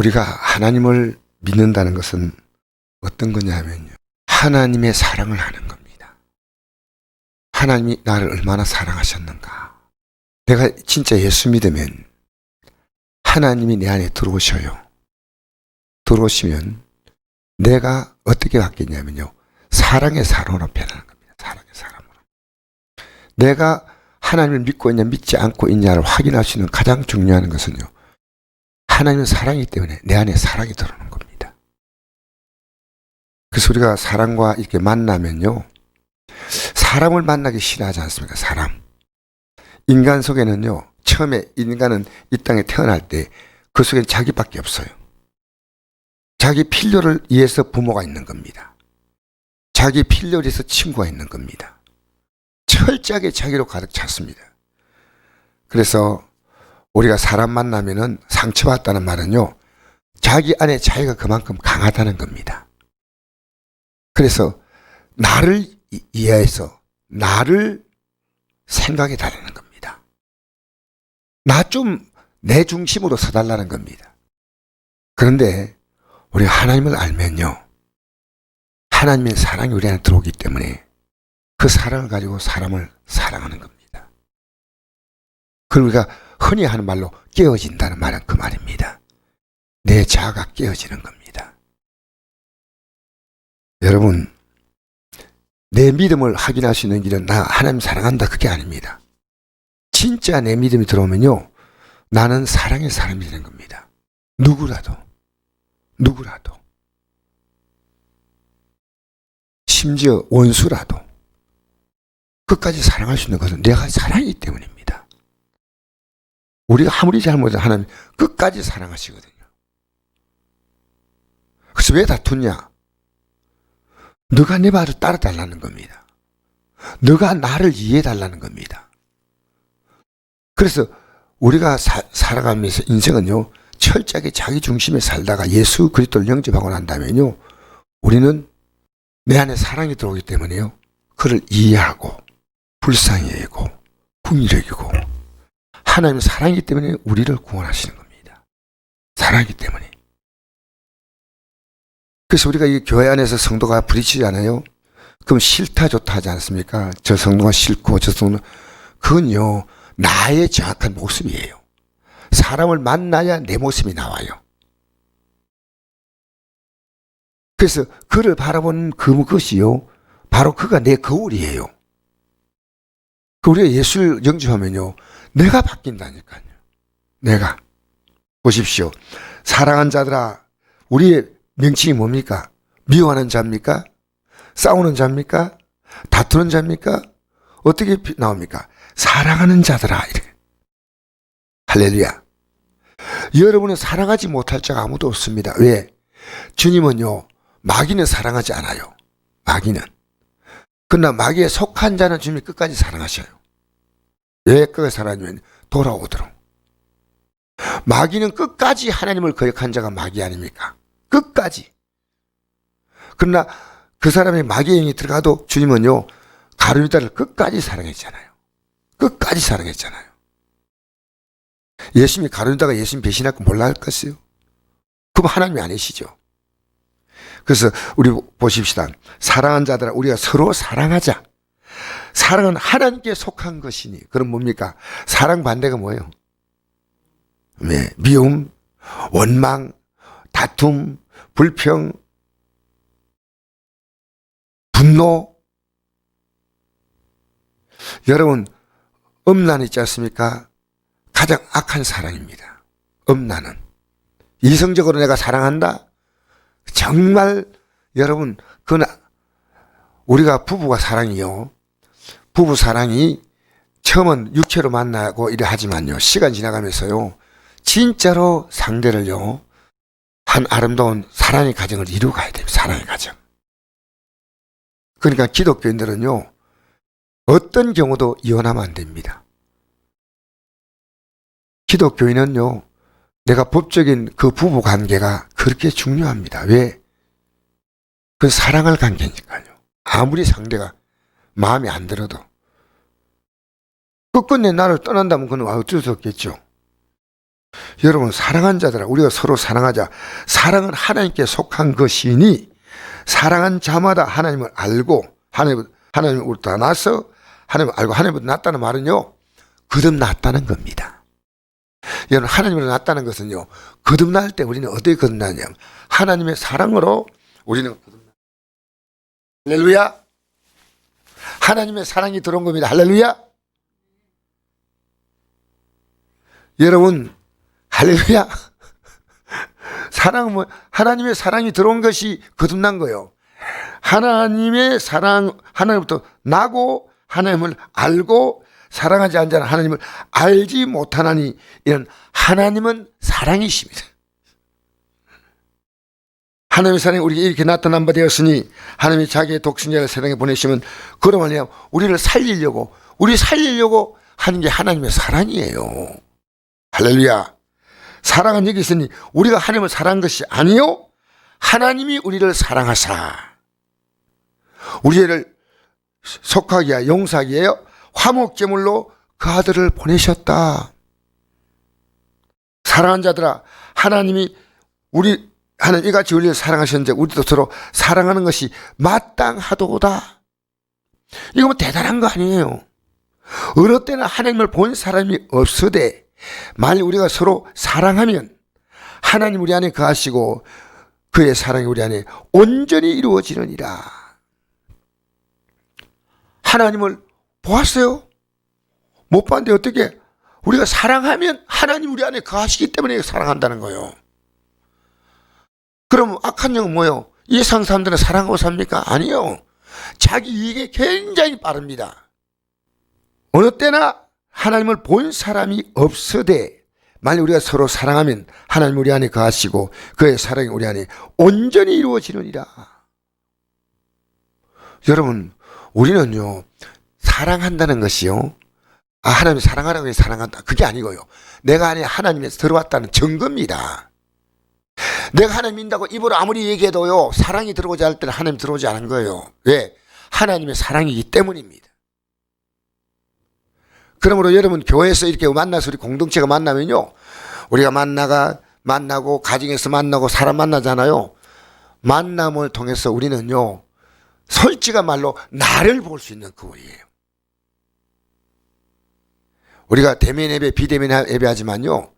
우리가 하나님을 믿는다는 것은 어떤 거냐면요. 하나님의 사랑을 하는 겁니다. 하나님이 나를 얼마나 사랑하셨는가. 내가 진짜 예수 믿으면 하나님이 내 안에 들어오셔요. 들어오시면 내가 어떻게 바뀌냐면요. 사랑의 사람으로 변하는 겁니다. 사랑의 사람으로. 내가 하나님을 믿고 있냐 믿지 않고 있냐를 확인할 수 있는 가장 중요한 것은요. 하나님은 사랑이기 때문에 내 안에 사랑이 들어오는 겁니다. 그래서 우리가 사람과 이렇게 만나면요. 사람을 만나기 싫어하지 않습니까? 사람. 인간 속에는요. 처음에 인간은 이 땅에 태어날 때 그 속엔 자기밖에 없어요. 자기 필요를 위해서 부모가 있는 겁니다. 자기 필요를 위해서 친구가 있는 겁니다. 철저하게 자기로 가득 찼습니다. 그래서 우리가 사람 만나면은 상처받다는 말은요, 자기 안에 자기가 그만큼 강하다는 겁니다. 그래서 나를 이- 이해해서 나를 생각해 달라는 겁니다. 나 좀 내 중심으로 서달라는 겁니다. 그런데 우리가 하나님을 알면요, 하나님의 사랑이 우리 안에 들어오기 때문에 그 사랑을 가지고 사람을 사랑하는 겁니다. 우리가 흔히 하는 말로 깨어진다는 말은 그 말입니다. 내 자아가 깨어지는 겁니다. 여러분, 내 믿음을 확인할 수 있는 길은 나 하나님 사랑한다 그게 아닙니다. 진짜 내 믿음이 들어오면요. 나는 사랑의 사람이 되는 겁니다. 누구라도, 누구라도. 심지어 원수라도 끝까지 사랑할 수 있는 것은 내가 사랑이기 때문입니다. 우리가 아무리 잘못해도 하나님 끝까지 사랑하시거든요. 그래서 왜 다투냐? 너가 내 말을 따라달라는 겁니다. 너가 나를 이해해달라는 겁니다. 그래서 우리가 사, 살아가면서 인생은요, 철저하게 자기 중심에 살다가 예수 그리스도를 영접하고 난다면요, 우리는 내 안에 사랑이 들어오기 때문에요, 그를 이해하고, 불쌍히 여기고, 여기고, 하나님 사랑이기 때문에 우리를 구원하시는 겁니다. 사랑이기 때문에. 그래서 우리가 이 교회 안에서 성도가 부딪히잖아요. 그럼 싫다 좋다 하지 않습니까? 저 성도가 싫고 저 성도 그건요 나의 정확한 모습이에요. 사람을 만나야 내 모습이 나와요. 그래서 그를 바라보는 그것이요 바로 그가 내 거울이에요. 그 우리가 예수를 영접하면요 내가 바뀐다니까요. 내가 보십시오. 사랑한 자들아 우리의 명칭이 뭡니까? 미워하는 자입니까? 싸우는 자입니까? 다투는 자입니까? 어떻게 비- 나옵니까? 사랑하는 자들아. 이래. 할렐루야. 여러분은 사랑하지 못할 자가 아무도 없습니다. 왜? 주님은요, 마귀는 사랑하지 않아요. 마귀는. 그러나 마귀에 속한 자는 주님이 끝까지 사랑하셔요. 왜 사랑하냐면 돌아오도록. 마귀는 끝까지 하나님을 거역한 자가 마귀 아닙니까? 끝까지. 그러나 그 사람의 마귀의 영이 들어가도 주님은요, 가룟유다를 끝까지 사랑했잖아요. 끝까지 사랑했잖아요. 예수님이 가룟유다가 예수님 배신할 거 몰라 할 것이요. 그럼 하나님이 아니시죠. 그래서 우리 보십시다. 사랑한 자들아 우리가 서로 사랑하자. 사랑은 하나님께 속한 것이니. 그럼 뭡니까? 사랑 반대가 뭐예요? 네, 미움, 원망, 다툼, 불평, 분노. 여러분, 음란 있지 않습니까? 가장 악한 사랑입니다. 음란은. 이성적으로 내가 사랑한다? 정말 여러분, 그건 우리가 부부가 사랑이요. 부부 사랑이 처음은 육체로 만나고 이래 하지만요. 시간 지나가면서요. 진짜로 상대를요. 한 아름다운 사랑의 가정을 이루어 가야 돼요. 사랑의 가정. 그러니까 기독교인들은요. 어떤 경우도 이혼하면 안 됩니다. 기독교인은요. 내가 법적인 그 부부 관계가 그렇게 중요합니다. 왜? 그 사랑할 관계니까요. 아무리 상대가 마음에 안 들어도. 끝끝내 나를 떠난다면 그건 어쩔 수 없겠죠. 여러분 사랑한 자들아 우리가 서로 사랑하자. 사랑은 하나님께 속한 것이니 사랑한 자마다 하나님을 알고 하나님 하나님을 우리보다 나서 하나님을 알고 하나님보다 낫다는 말은요. 거듭났다는 겁니다. 여러분 하나님을 낫다는 것은요. 거듭날 때 우리는 어떻게 거듭나냐면 하나님의 사랑으로 우리는 거듭나. 할렐루야. 하나님의 사랑이 들어온 겁니다. 할렐루야. 여러분 할렐루야. 사랑은 뭐 하나님의 사랑이 들어온 것이 거듭난 거예요. 하나님의 사랑 하나님부터 나고 하나님을 알고 사랑하지 않는 자는 하나님을 알지 못하나니 이런 하나님은 사랑이십니다. 하나님의 사랑이 우리에게 이렇게 나타난 바 되었으니 하나님이 자기의 독생자를 세상에 보내시면 그러면 우리를 살리려고 우리 살리려고 하는 게 하나님의 사랑이에요. 할렐루야. 사랑은 여기 있으니 우리가 하나님을 사랑한 것이 아니요 하나님이 우리를 사랑하사 우리를 속하기야 용서하기에요 화목제물로 그 아들을 보내셨다. 사랑한 자들아 하나님이 우리 하나님 이같이 우리를 사랑하셨는데 우리도 서로 사랑하는 것이 마땅하도다. 이거 뭐 대단한 거 아니에요. 어느 때나 하나님을 본 사람이 없으되 만일 우리가 서로 사랑하면 하나님 우리 안에 거하시고 그의 사랑이 우리 안에 온전히 이루어지느니라. 하나님을 보았어요? 못 봤는데 어떻게 우리가 사랑하면 하나님 우리 안에 거하시기 때문에 사랑한다는 거예요. 그럼 악한 영은 뭐요? 이 세상 사람들은 사랑하고 삽니까? 아니요. 자기 이익에 굉장히 빠릅니다. 어느 때나 하나님을 본 사람이 없으되 만약 우리가 서로 사랑하면 하나님 우리 안에 거하시고 그의 사랑이 우리 안에 온전히 이루어지느니라. 여러분, 우리는요, 사랑한다는 것이요, 아, 하나님 사랑하라고 해서 사랑한다. 그게 아니고요. 내가 안에 하나님에서 들어왔다는 증거입니다. 내가 하나님 믿는다고 입으로 아무리 얘기해도요, 사랑이 들어오지 않을 때는 하나님 들어오지 않은 거예요. 왜? 하나님의 사랑이기 때문입니다. 그러므로 여러분 교회에서 이렇게 만나서 우리 공동체가 만나면요. 우리가 만나가 만나고 가정에서 만나고 사람 만나잖아요. 만남을 통해서 우리는요. 솔직한 말로 나를 볼 수 있는 그거예요. 우리가 대면 예배, 비대면 예배하지만요.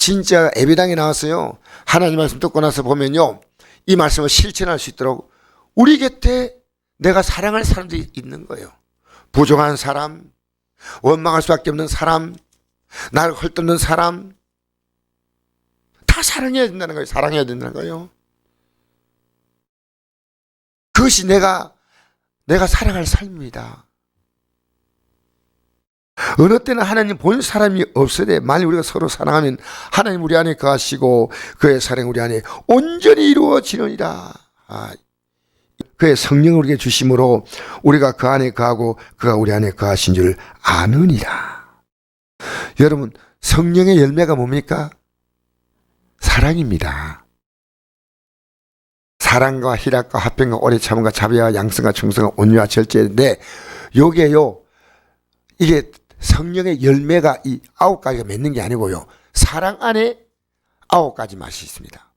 진짜 예배당에 나왔어요. 하나님 말씀 듣고 나서 보면요. 이 말씀을 실천할 수 있도록 우리 곁에 내가 사랑할 사람들이 있는 거예요. 부족한 사람, 원망할 수밖에 없는 사람, 나를 헐뜯는 사람, 다 사랑해야 된다는 거예요. 사랑해야 된다는 거예요. 그것이 내가, 내가 살아갈 삶입니다. 어느 때는 하나님 본 사람이 없으되 만일 우리가 서로 사랑하면 하나님 우리 안에 거하시고 그의 사랑 우리 안에 온전히 이루어지느니라. 아, 그의 성령을 우리에게 주심으로 우리가 그 안에 거하고 그가 우리 안에 거하신 줄 아느니라. 여러분 성령의 열매가 뭡니까? 사랑입니다. 사랑과 희락과 화평과 오래 참음과 자비와 양성과 충성과 온유와 절제인데 요게요 이게 성령의 열매가 이 아홉 가지가 맺는 게 아니고요 사랑 안에 아홉 가지 맛이 있습니다.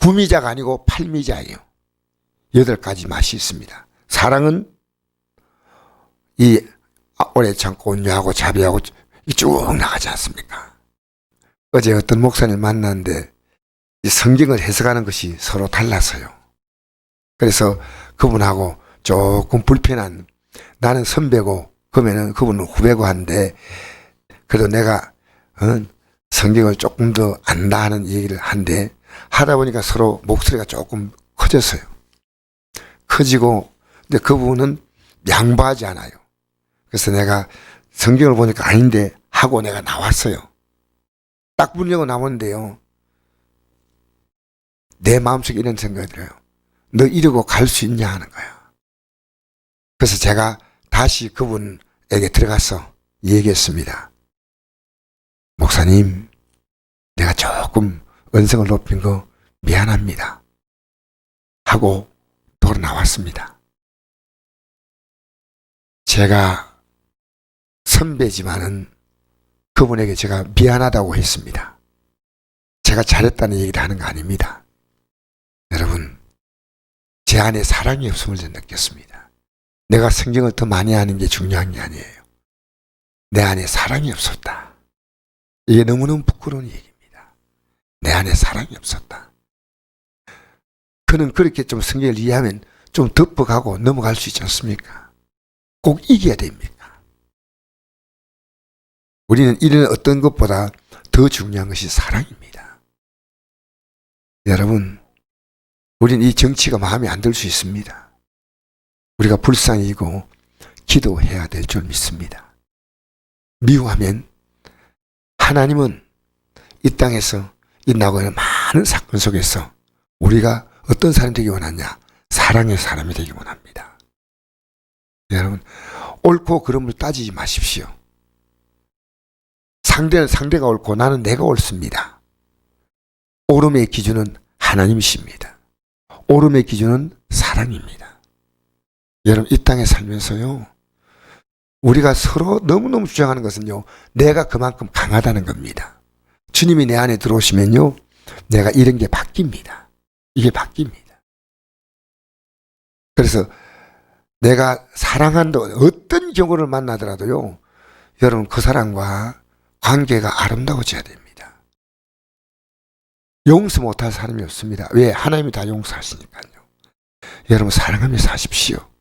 구미자가 아니고 팔미자예요. 여덟 가지 맛이 있습니다. 사랑은 이 오래 참고 온유하고 자비하고 쭉 나가지 않습니까? 어제 어떤 목사님 만났는데 이 성경을 해석하는 것이 서로 달라서요. 그래서 그분하고 조금 불편한 나는 선배고 그러면은 그분은 후배고 한데 그래도 내가 어, 성경을 조금 더 안다 하는 얘기를 한데 하다 보니까 서로 목소리가 조금 커졌어요. 커지고 근데 그분은 양보하지 않아요. 그래서 내가 성경을 보니까 아닌데 하고 내가 나왔어요. 딱 부르려고 나오는데요. 내 마음속에 이런 생각이 들어요. 너 이러고 갈 수 있냐 하는 거야. 그래서 제가 다시 그분에게 들어가서 얘기했습니다. 목사님, 내가 조금 언성을 높인 거 미안합니다. 하고 돌아 나왔습니다. 제가 선배지만은 그분에게 제가 미안하다고 했습니다. 제가 잘했다는 얘기를 하는 거 아닙니다. 여러분, 제 안에 사랑이 없음을 전 느꼈습니다. 내가 성경을 더 많이 하는 게 중요한 게 아니에요. 내 안에 사랑이 없었다. 이게 너무너무 부끄러운 얘기입니다. 내 안에 사랑이 없었다. 그는 그렇게 좀 성경을 이해하면 좀 덮어가고 넘어갈 수 있지 않습니까? 꼭 이겨야 됩니까? 우리는 이런 어떤 것보다 더 중요한 것이 사랑입니다. 여러분, 우리는 이 정치가 마음에 안 들 수 있습니다. 우리가 불쌍히고 기도해야 될 줄 믿습니다. 미워하면 하나님은 이 땅에서 일어나고 있는 많은 사건 속에서 우리가 어떤 사람이 되기 원하냐? 사랑의 사람이 되기 원합니다. 여러분, 옳고 그름을 따지지 마십시오. 상대는 상대가 옳고 나는 내가 옳습니다. 옳음의 기준은 하나님이십니다. 옳음의 기준은 사랑입니다. 여러분, 이 땅에 살면서요, 우리가 서로 너무너무 주장하는 것은요, 내가 그만큼 강하다는 겁니다. 주님이 내 안에 들어오시면요, 내가 이런 게 바뀝니다. 이게 바뀝니다. 그래서 내가 사랑한다, 어떤 경우를 만나더라도요, 여러분 그 사람과 관계가 아름다워져야 됩니다. 용서 못할 사람이 없습니다. 왜? 하나님이 다 용서하시니까요. 여러분 사랑하며 사십시오.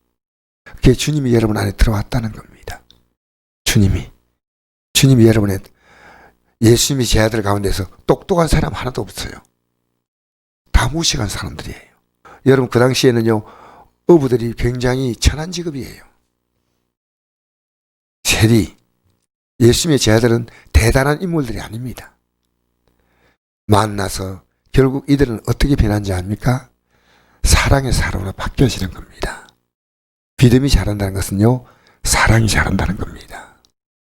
그게 주님이 여러분 안에 들어왔다는 겁니다. 주님이. 주님이 여러분의 예수님이 제 아들 가운데서 똑똑한 사람 하나도 없어요. 다 무식한 사람들이에요. 여러분 그 당시에는요 어부들이 굉장히 천한 직업이에요. 세리 예수님의 제자들은 대단한 인물들이 아닙니다. 만나서 결국 이들은 어떻게 변한지 압니까? 사랑의 사람으로 바뀌어지는 겁니다. 믿음이 자란다는 것은요, 사랑이 자란다는 겁니다.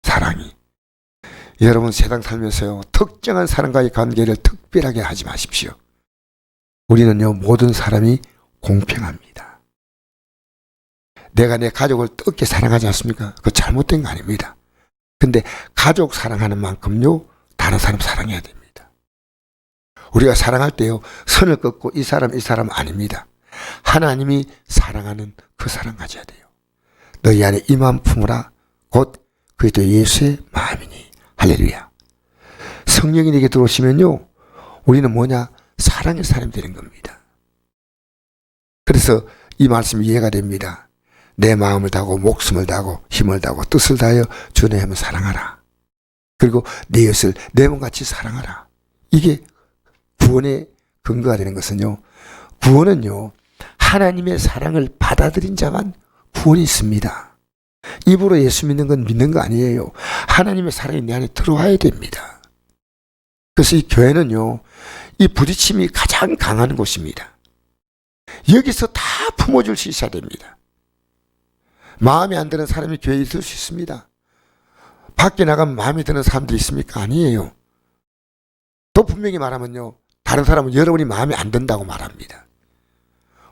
사랑이. 여러분 세상 살면서요, 특정한 사람과의 관계를 특별하게 하지 마십시오. 우리는요, 모든 사람이 공평합니다. 내가 내 가족을 뜨겁게 사랑하지 않습니까? 그거 잘못된 거 아닙니다. 근데 가족 사랑하는 만큼요, 다른 사람 사랑해야 됩니다. 우리가 사랑할 때요, 선을 긋고 이 사람, 이 사람 아닙니다. 하나님이 사랑하는 그 사랑 가져야 돼요. 너희 안에 이만 품으라. 곧 그리스도 예수의 마음이니. 할렐루야. 성령이 내게 들어오시면요, 우리는 뭐냐? 사랑의 사람이 되는 겁니다. 그래서 이 말씀이 이해가 됩니다. 내 마음을 다하고 목숨을 다하고 힘을 다하고 뜻을 다하여 주의 힘을 사랑하라. 그리고 내 이웃을 내 몸같이 사랑하라. 이게 구원의 근거가 되는 것은요. 구원은요. 하나님의 사랑을 받아들인 자만 구원이 있습니다. 입으로 예수 믿는 건 믿는 거 아니에요. 하나님의 사랑이 내 안에 들어와야 됩니다. 그래서 이 교회는요. 이 부딪힘이 가장 강한 곳입니다. 여기서 다 품어줄 수 있어야 됩니다. 마음에 안 드는 사람이 교회에 있을 수 있습니다. 밖에 나가면 마음에 드는 사람들이 있습니까? 아니에요. 또 분명히 말하면요. 다른 사람은 여러분이 마음에 안 든다고 말합니다.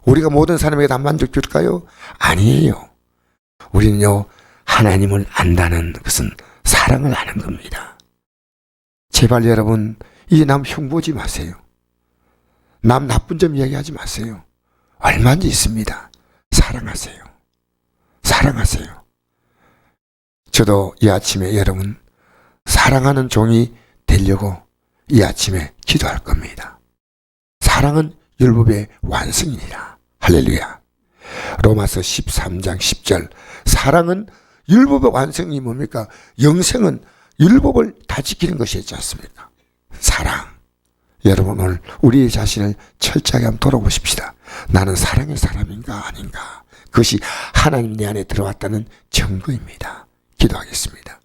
우리가 모든 사람에게 다 만족 줄까요? 아니에요. 우리는요, 하나님을 안다는 것은 사랑을 아는 겁니다. 제발 여러분, 이제 남 흉보지 마세요. 남 나쁜 점 이야기하지 마세요. 얼마든지 있습니다. 사랑하세요. 사랑하세요. 저도 이 아침에 여러분 사랑하는 종이 되려고 이 아침에 기도할 겁니다. 사랑은 율법의 완성이니라. 할렐루야. 로마서 13장 10절. 사랑은 율법의 완성이 뭡니까? 영생은 율법을 다 지키는 것이지 않습니까? 사랑. 여러분 오늘 우리 자신을 철저하게 한번 돌아보십시다. 나는 사랑의 사람인가 아닌가? 그것이 하나님 내 안에 들어왔다는 증거입니다. 기도하겠습니다.